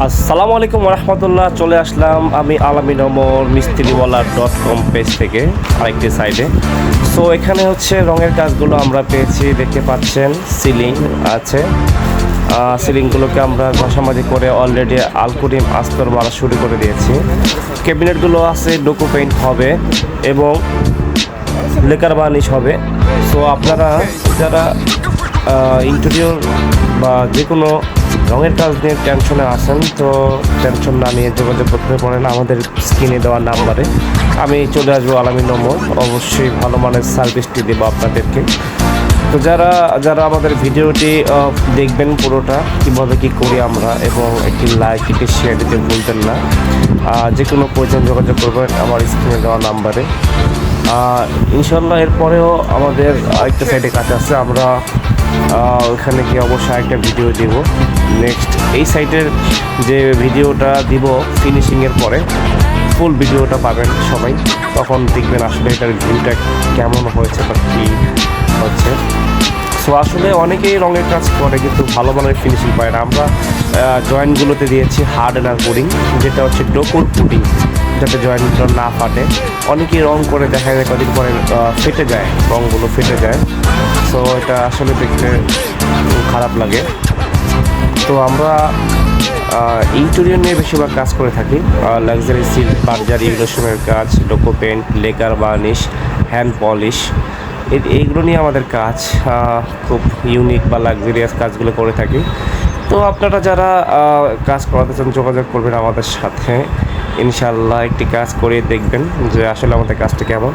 আসসালামু আলাইকুম রহমতুল্লাহ চলে আসলাম আমি আলামিন অমর মিস্ত্রিওয়ালা ডট কম পেজ থেকে আরেকটি সাইডে। সো এখানে হচ্ছে রঙের কাজগুলো আমরা পেয়েছি, দেখতে পাচ্ছেন, সিলিং আছে। সিলিংগুলোকে আমরা ঘষামাজি করে অলরেডি আলকুরিম আস্তর মারা শুরু করে দিয়েছি। ক্যাবিনেটগুলো আছে, ডোকো পেইন্ট হবে এবং লেকার বার্নিশ হবে। সো আপনারা যারা ইন্টেরিয়র বা যে কোনো রঙের কাজ নিয়ে টেনশনে আসেন তো টেনশন না নিয়ে যোগাযোগ করতে পারেন আমাদের স্ক্রিনে দেওয়া নাম্বারে। আমি চলে আসব আলামী নম্বর অবশ্যই ভালো মানের সার্ভিসটি দেবো আপনাদেরকে। তো যারা যারা আমাদের ভিডিওটি দেখবেন পুরোটা, কীভাবে কী করি আমরা, এবং একটি লাইক একটি শেয়ার দিতে ভুলবেন না। যে কোনো প্রয়োজন যোগাযোগ করবেন আমার স্ক্রিনে দেওয়া নাম্বারে। ইনশাল্লাহ এরপরেও আমাদের আরেকটা সাইডে কাজ আছে, আমরা ওখানে গিয়ে অবশ্যই একটা ভিডিও দিব। নেক্সট এই সাইটের যে ভিডিওটা দিব ফিনিশিংয়ের পরে ফুল ভিডিওটা পাবেন সবাই। তখন দেখবেন আসলে এটার ভিউটা কেমন হয়েছে বা কী হচ্ছে। সো আসলে অনেকেই রঙের কাজ করে, কিন্তু ভালো মানের ফিনিশিং পায় না। আমরা জয়েন্টগুলোতে দিয়েছি হার্ড এনার পুডিং যেটা হচ্ছে ডোকুর পুডিং যাতে জয়েন্টগুলো না ফাটে। অনেকেই রং করে দেখা যায়, কদিন পরে ফেটে যায়, রঙগুলো ফেটে যায়। সো এটা আসলে দেখতে খারাপ লাগে। তো আমরা ইন্টেরিয়র নিয়ে বেশিরভাগ কাজ করে থাকি। লাক্সারি সিল্ক বার্জারি ইউরেশনের কাজ Duco paint lacquer varnish hand polish এইগুলো নিয়ে আমাদের কাজ খুব ইউনিক বা লাক্সারিয়াস কাজগুলো করে থাকি। তো আপনারা যারা কাজ করাতে চান, যোগাযোগ করবেন আমাদের সাথে। ইনশাল্লাহ একটি কাজ করে দেখবেন যে আসলে আমাদের কাজটা কেমন।